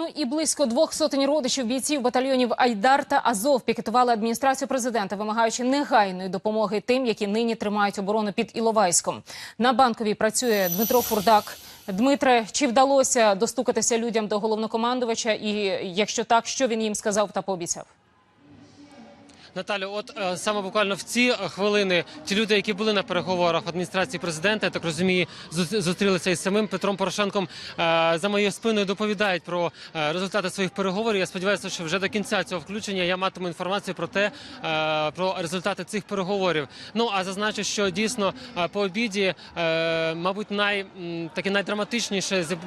Ну і близько двох сотень родичів бійців батальйонів Айдар та Азов пікетували адміністрацію президента, вимагаючи негайної допомоги тим, які нині тримають оборону під Іловайськом. На банковій працює Дмитро Фурдак. Дмитре, чи вдалося достукатися людям до головнокомандувача? І якщо так, що він їм сказав та пообіцяв? Наталю, от е, саме буквально в ці хвилини ті люди, які були на переговорах адміністрації президента, я так розумію, зустрілися із самим Петром Порошенком. е, за моєю спиною доповідають про е, результати своїх переговорів. Я сподіваюся, що вже до кінця цього включення я матиму інформацію про те, е, про результати цих переговорів. Ну а зазначу, що дійсно е, по обіді, е, мабуть, най м, такий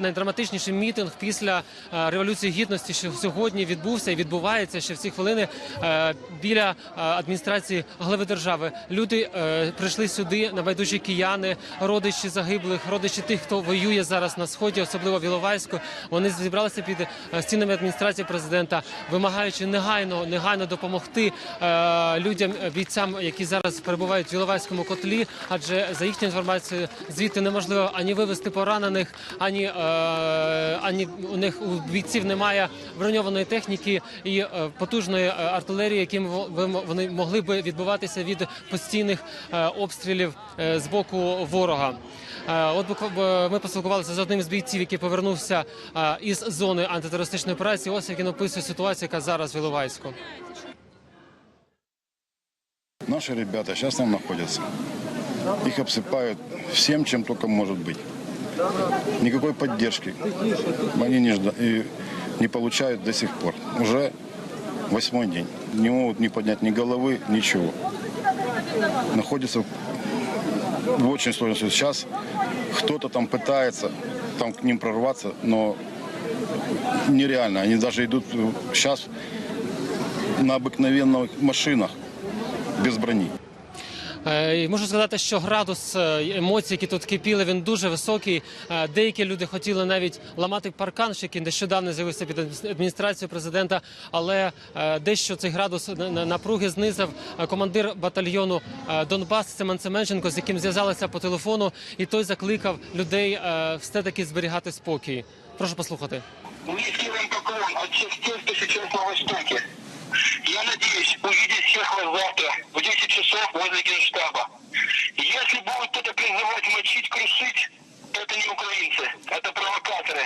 найдраматичніший мітинг після е, революції гідності, що сьогодні відбувся і відбувається ще в ці хвилини е, біля адміністрації глави держави. Люди е, прийшли сюди, небайдужі кияни, родичі загиблих, родичі тих, хто воює зараз на сході, особливо в Іловайську. Вони зібралися під е, стінами адміністрації президента, вимагаючи негайно, негайно допомогти е, людям, е, бійцям, які зараз перебувають в Іловайському котлі. Адже за їхню інформацією звідти неможливо ані вивезти поранених, ані, е, ані у них у бійців немає броньованої техніки і е, потужної е, артилерії, яким ви- вони могли би відбуватися від постійних е, обстрілів е, з боку ворога. Е, От ми поспілкувалися з одним з бійців, який повернувся із зони антитерористичної операції. Ось як він описує ситуацію, яка зараз в Іловайську. Наши ребята сейчас там находятся. Их обсыпают всем, чем только может быть. Никакой поддержки они не, жда- и не получают до сих пор. Уже восьмой день. Не могут не поднять ни головы, ничего. Находятся в очень сложной ситуации. Сейчас кто-то там пытается там к ним прорваться, но нереально. Они даже идут сейчас на обыкновенных машинах без брони. Е, Можу сказати, що градус е, емоцій, які тут кипіли, він дуже високий. Е, Деякі люди хотіли навіть ламати паркан, що який нещодавно з'явився під адміністрацією президента. Але дещо цей градус на- на- напруги знизив командир батальйону Донбас Семен Семенченко, з яким зв'язалися по телефону, і той закликав людей все таки зберігати спокій. Прошу послухати. Низкий вам поклон от всех тех, кто сейчас на Востоке. Я надеюсь увидеть всех вас завтра в 10 часов возле Генштаба. Если будет кто-то призывать мочить, крушить, то это не украинцы, это провокаторы.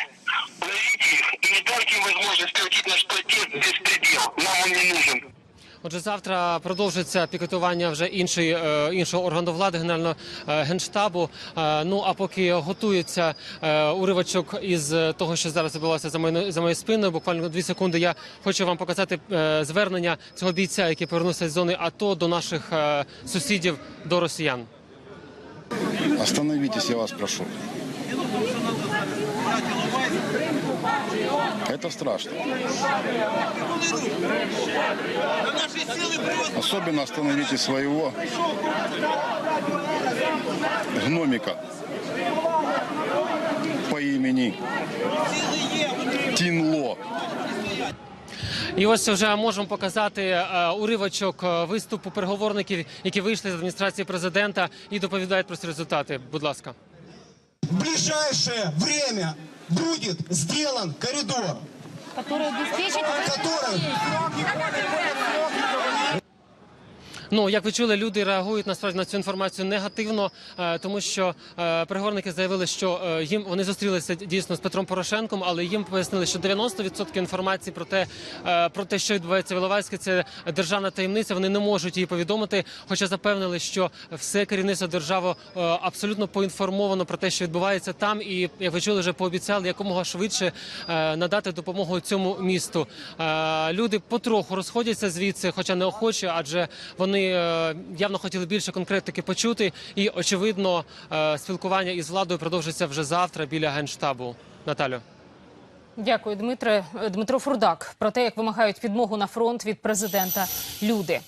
Ловите их и не дайте им возможность превратить наш протест в беспредел. Нам он не нужен. Отже, завтра продовжиться пікетування вже іншої, е, іншого органу влади генерального е, генштабу. Е, Ну а поки готується уривочок із того, що зараз відбулося за моєю за моєю спиною. Буквально дві секунди. Я хочу вам показати звернення цього бійця, який повернувся з зони АТО до наших сусідів, до росіян. Остановитесь, я вас прошу. Это страшно. Особенно остановите своего гномика по имени Тинло. І ось вже можемо показати е, уривочок е, виступу переговорників, які вийшли з адміністрації президента і доповідають про ці результати. Будь ласка. В ближайшее время будет сделан коридор, который обеспечит который Ну, як ви чули, люди реагують насправді на цю інформацію негативно, е, тому що е, переговорники заявили, що е, їм вони зустрілися дійсно з Петром Порошенком, але їм пояснили, що 90% інформації про те, про те, що відбувається в Іловайську, це державна таємниця. Вони не можуть її повідомити. Хоча запевнили, що все керівництво держави абсолютно поінформовано про те, що відбувається там, і як ви чули, вже пообіцяли якомога швидше надати допомогу цьому місту. Люди потроху розходяться звідси, хоча не охоче, адже вони явно хотіли більше конкретики почути. І очевидно, е, спілкування із владою продовжиться вже завтра біля генштабу. Наталю. Дякую, Дмитре. Дмитро Фурдак про те, як вимагають підмогу на фронт від президента люди.